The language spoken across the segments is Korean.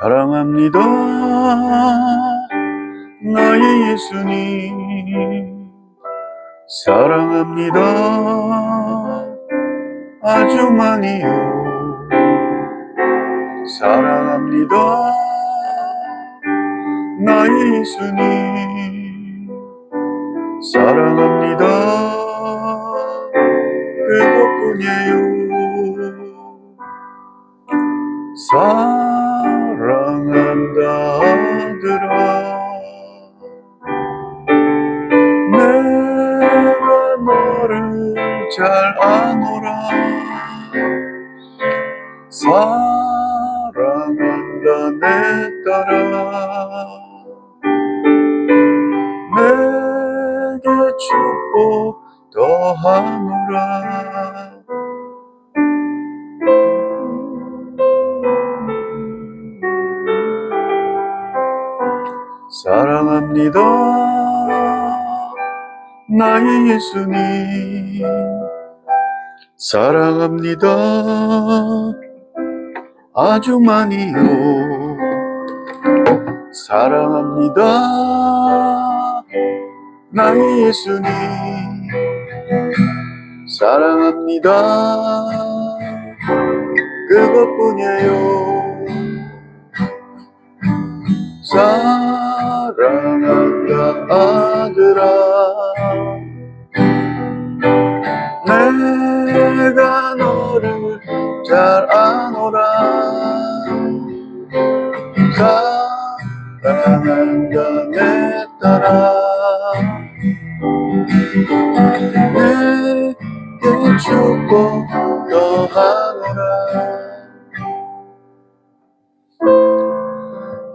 사랑합니다. 나의 예수님. 사랑합니다. 아주 많이요. 사랑합니다. 나의 예수님. 사랑합니다. 그것뿐이에요. 사랑한다 아들아 내가 너를 잘 아노라. 사랑한다 내 딸아 내게 축복 더하노라 사랑합니다. 나의 예수님. 사랑합니다. 아주 많이요. 사랑합니다. 나의 예수님. 사랑합니다. 그것뿐이에요. 사랑 아들아 내가 너를 잘 아노라. 사랑한다 내 딸아 내게 축복 더하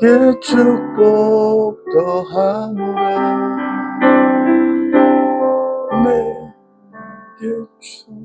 내게 축복 더하노라 내게 축복